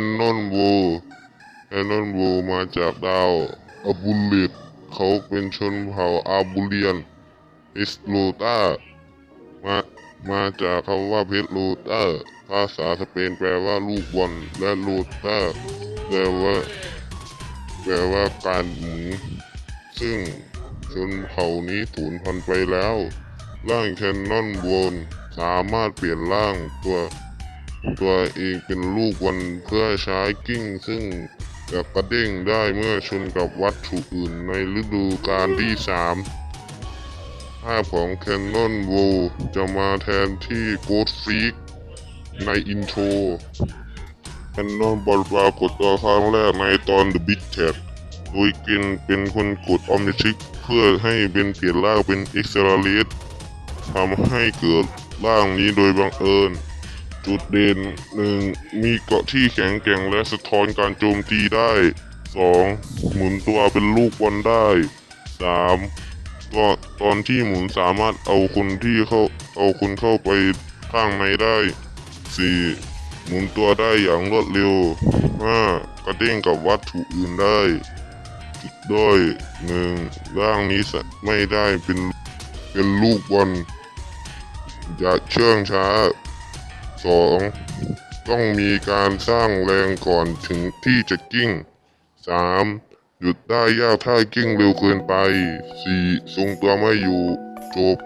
นนอนโวแอนนอนโวมาจากดาวอาบูเลตเขาเป็นชนเผ่าอาบูเลียนอิสโลตามามาจากคำว่าเพชรโลตาภาษาสเปนแปลว่าลูกบอลและโลตาแปลว่า แปลว่าการหมุนซึ่งชนเผ่านี้สูญพันธุ์ไปแล้ว ร่างแคนนอนโวนสามารถเปลี่ยนร่างตัว ตัวเองเป็นลูกบอลเพื่อใช้กิ้งซึ่งจะกระเด้งได้เมื่อชนกับวัตถุอื่นในฤดูกาลที่สามภาพของแคนนอนโวจะมาแทนที่โกดฟีกในอินโทรแคนนอนบอลปรากฏตัวครั้งแรกในตอน The Big Cat โดยเกนเป็นคนกดออมนิชิกเพื่อให้เป็นเปลี่ยนร่างเป็นเอ็กซ์เซราเลสทำให้เกิดร่างนี้โดยบังเอิญ จุดเด่นหนึ่งมีเกราะที่แข็งแกร่งและสะท้อนการโจมตีได้ 2. หมุนตัวเป็นลูกบอลได้ 3. ก็ตอนที่หมุนสามารถเอาคนที่เข้าเอาคนเข้าไปข้างในได้ 4. หมุนตัวได้อย่างรวดเร็ว 5. กระเด้งกับวัตถุอื่นได้จุดด้อยหนึ่งร่างนี้สะไม่ได้เป็นเป็นลูกบอลอย่าเชื่องช้า 2. ต้องมีการสร้างแรงก่อนถึงที่จะกิ้ง 3. หยุดได้ยากถ้ากิ้งเร็วเกินไป 4. ทรงตัวไม่อยู่ จบ